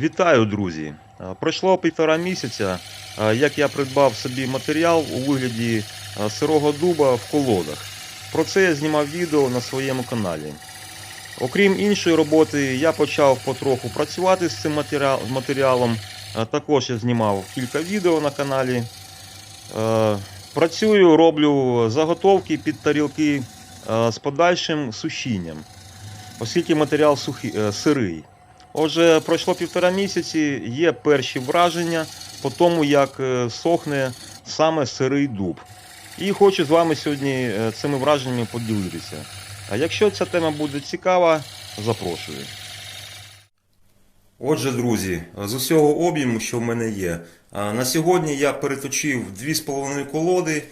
Вітаю, друзі! Е, Пройшло півтора місяця, е, як я придбав собі матеріал у вигляді е, сирого дуба в колодах. Про це я знімав відео на своєму каналі. Окрім іншої роботи, я почав потроху працювати з цим матеріалом. Також я знімав кілька відео на каналі. Працюю, роблю заготовки під тарілки з подальшим сушінням, оскільки матеріал сухий, сирий. Отже, пройшло півтора місяці, є перші враження по тому, як е, сохне саме сирий дуб. І хочу з вами сьогодні е, цими враженнями поділитися. А якщо ця тема буде цікава, запрошую. Отже, друзі, з усього об'єму, що в мене є, на сьогодні я переточив 2,5 колоди,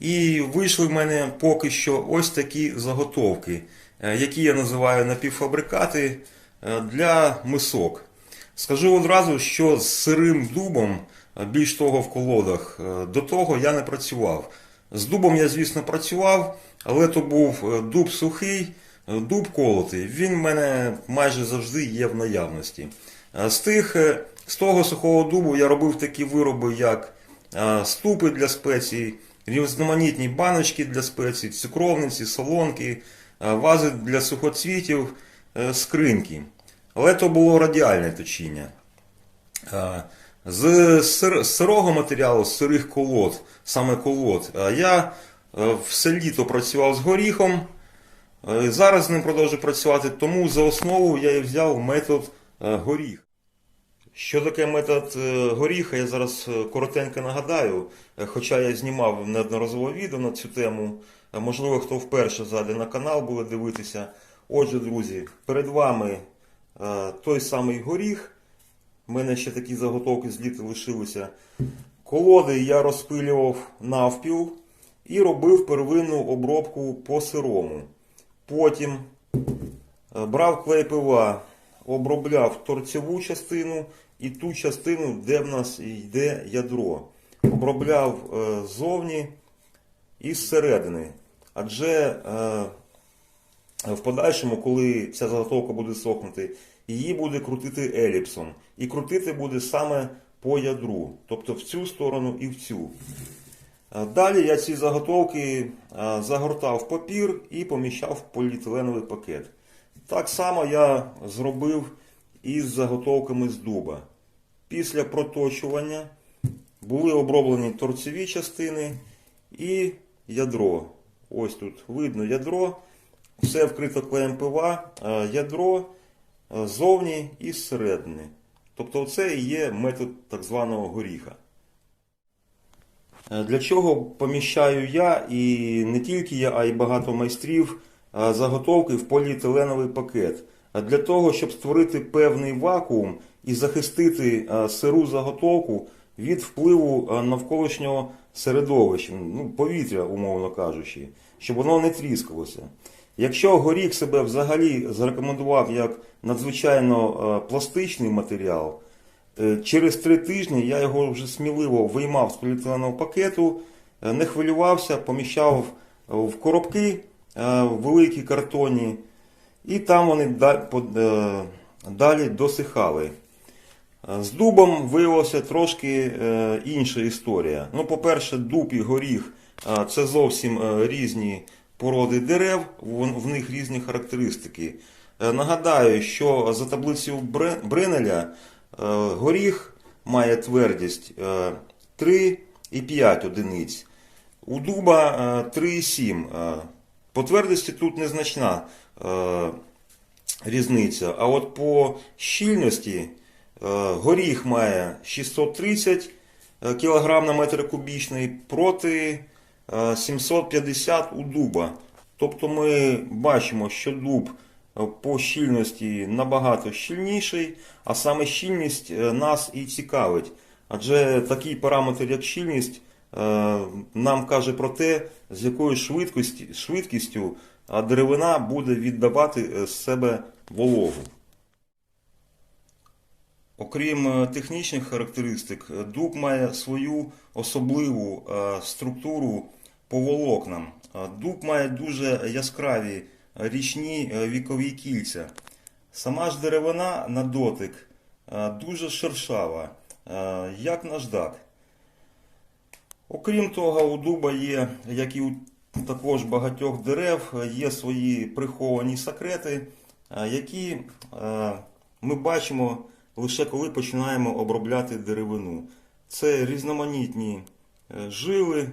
і вийшли в мене поки що ось такі заготовки, е, які я називаю напівфабрикати для мисок. Скажу одразу, що з сирим дубом, е, більш того в колодах, е, до того я не працював. З дубом я, звісно, працював, але то був е, дуб сухий, е, дуб колотий. Він в мене майже завжди є в наявності. Е, З тих, е, з того сухого дубу я робив такі вироби, як е, ступи для спецій, різноманітні баночки для спецій, цукровниці, солонки, е, вази для сухоцвітів, е, скриньки. Але то було радіальне точіння. Е, З сирого матеріалу, з сирих колод, саме колод, е, я е, все літо працював з горіхом. Е, Зараз з ним продовжую працювати, тому за основу я і взяв метод е, горіх. Що таке метод е, горіха, я зараз е, коротенько нагадаю, Е, хоча я знімав неодноразово відео на цю тему. Е, Можливо, хто вперше зайде на канал буде дивитися. Отже, друзі, перед вами е, той самий горіх. У мене ще такі заготовки з літа лишилися. Колоди я розпилював навпіл і робив первинну обробку по сирому. Потім е, брав клей пива, обробляв торцеву частину і ту частину, де в нас йде ядро. Обробляв е, ззовні і зсередини. Адже в подальшому, коли ця заготовка буде сохнути, її буде крутити еліпсом. І крутити буде саме по ядру, тобто в цю сторону і в цю. Е, Далі я ці заготовки е, загортав в папір і поміщав в поліетиленовий пакет. Так само я зробив і з заготовками з дуба. Після проточування були оброблені торцеві частини і ядро. Ось тут видно ядро, все вкрито клеєм пива, е, ядро е, ззовні і зсередини. Тобто це і є метод так званого горіха. Е, Для чого поміщаю я і не тільки я, а й багато майстрів е, заготовки в поліетиленовий пакет. Для того, щоб створити певний вакуум і захистити е, сиру заготовку від впливу е, навколишнього середовища, ну, повітря, умовно кажучи, щоб воно не тріскалося. Якщо горіх себе взагалі зарекомендував як надзвичайно е, пластичний матеріал, Е, Через три тижні я його вже сміливо виймав з поліетиленового пакету, е, не хвилювався, поміщав в коробки е, великі картонні, і там вони далі досихали. З дубом виявилася трошки інша історія. Ну, по-перше, дуб і горіх це зовсім різні породи дерев, в них різні характеристики. Е, Нагадаю, що за таблицею Бренеля е, горіх має твердість е, 3,5 одиниць. У дуба е, 3,7. Е, По твердості тут незначна е, різниця. А от по щільності е, горіх має 630 кг на метр кубічний проти е, 750 у дуба. Тобто ми бачимо, що дуб е, по щільності набагато щільніший, а саме щільність е, нас і цікавить. Адже такий параметр, як щільність, е, нам каже про те, з якою швидкістю а деревина буде віддавати е, з себе вологу. Окрім е, технічних характеристик, дуб має свою особливу е, структуру по волокнам. Е, Дуб має дуже яскраві річні вікові кільця. Сама ж деревина на дотик дуже шершава, як наждак. Окрім того, у дуба є, як і у також багатьох дерев, є свої приховані секрети, які ми бачимо лише коли починаємо обробляти деревину. Це різноманітні е, жили,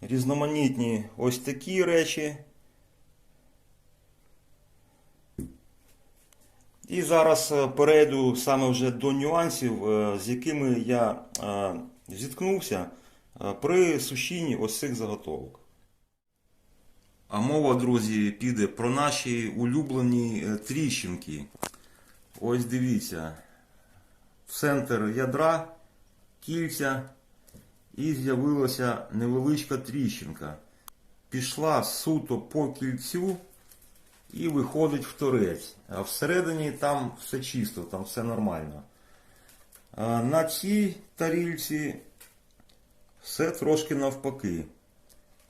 різноманітні ось такі речі. І зараз е, перейду саме вже до нюансів, е, з якими я зіткнувся при сушінні ось цих заготовок. А мова, друзі, піде про наші улюблені е, тріщинки. Ось дивіться. В центр ядра кільця і з'явилася невеличка тріщинка. Пішла суто по кільцю і виходить в торець. А всередині там все чисто, там все нормально. На цій тарільці все трошки навпаки.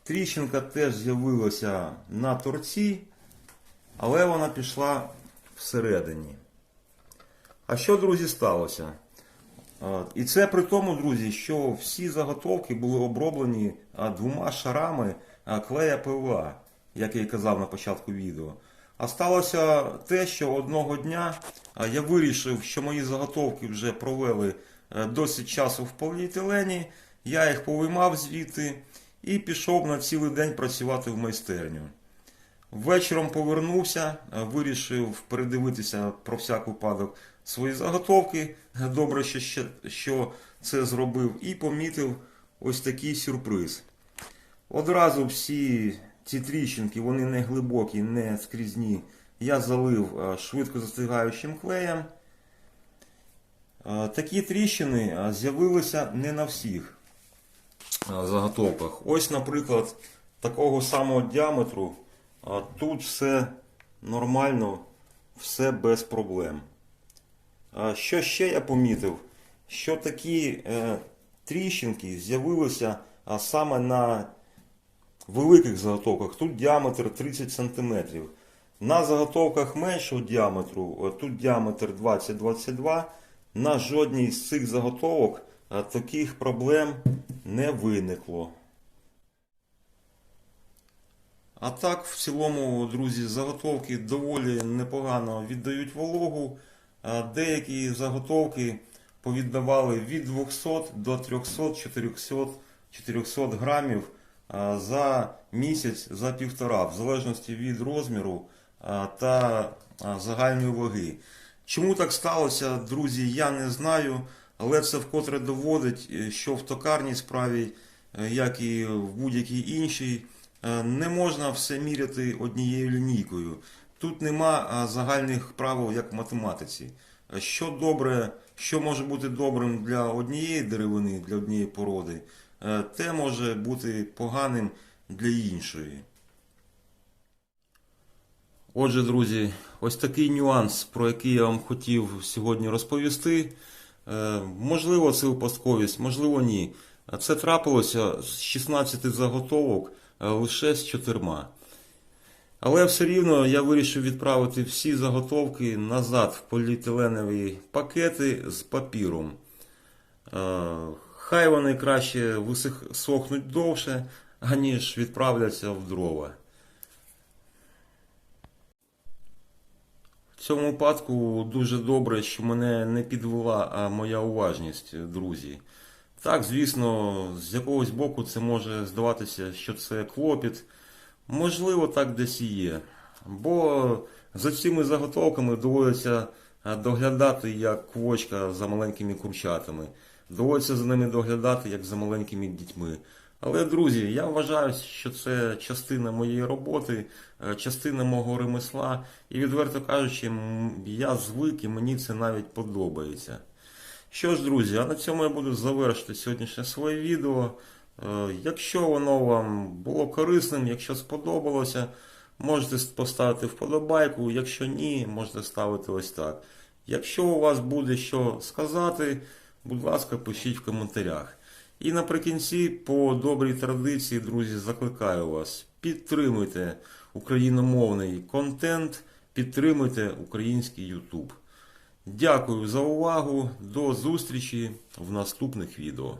Тріщинка теж з'явилася на торці, але вона пішла всередині. А що, друзі, сталося? І це при тому, друзі, що всі заготовки були оброблені двома шарами клея ПВА, як я і казав на початку відео. А сталося те, що одного дня я вирішив, що мої заготовки вже провели е, досить часу в поліетилені, я їх повиймав звідти і пішов на цілий день працювати в майстерню. Вечором повернувся, е, вирішив передивитися про всяк випадок свої заготовки. Добре, що, що це зробив, і помітив ось такий сюрприз. Одразу всі ці тріщинки, вони не глибокі, не скрізні. Я залив е, швидко застигаючим клеєм. Е, Такі тріщини е, з'явилися не на всіх е, заготовках. Ось, наприклад, такого самого діаметру. а Тут все нормально, все без проблем. А Що ще я помітив? Що такі е, тріщинки з'явилися саме на великих заготовках. Тут діаметр 30 см. На заготовках меншого діаметру, е, тут діаметр 20-22, на жодній з цих заготовок е, таких проблем не виникло. А так, в цілому, друзі, заготовки доволі непогано віддають вологу. Деякі заготовки повіддавали від 200 до 300, 400, 400 грамів за місяць, за півтора, в залежності від розміру та загальної ваги. Чому так сталося, друзі, я не знаю, але це вкотре доводить, е, що в токарній справі, е, як і в будь-якій іншій, е, не можна все міряти однією лінійкою. Тут нема загальних правил, як в математиці. Що добре, що може бути добрим для однієї деревини, для однієї породи, те може бути поганим для іншої. Отже, друзі, ось такий нюанс, про який я вам хотів сьогодні розповісти. Е, Можливо, це випадковість, можливо, ні. Це трапилося з 16 заготовок е, лише з 4. Але все рівно я вирішив відправити всі заготовки назад в поліетиленові пакети з папіром. Е, Хай вони краще висих- сохнуть довше, аніж відправляться в дрова. Цьому випадку дуже добре, що мене не підвела моя уважність, друзі. Так, звісно, з якогось боку це може здаватися, що це клопіт. Можливо, так десь і є. Бо за цими заготовками доводиться доглядати як квочка за маленькими курчатами. Доводиться за ними доглядати як за маленькими дітьми. Але, друзі, я вважаю, що це частина моєї роботи, е, частина мого ремесла. І відверто кажучи, я звик і мені це навіть подобається. Що ж, друзі, а на цьому я буду завершити сьогоднішнє своє відео. Е, Якщо воно вам було корисним, якщо сподобалося, можете поставити вподобайку. Якщо ні, можете ставити ось так. Якщо у вас буде що сказати, будь ласка, пишіть в коментарях. І наприкінці, по добрій традиції, друзі, закликаю вас, підтримуйте україномовний контент підтримуйте український YouTube. Дякую за увагу. До зустрічі в наступних відео.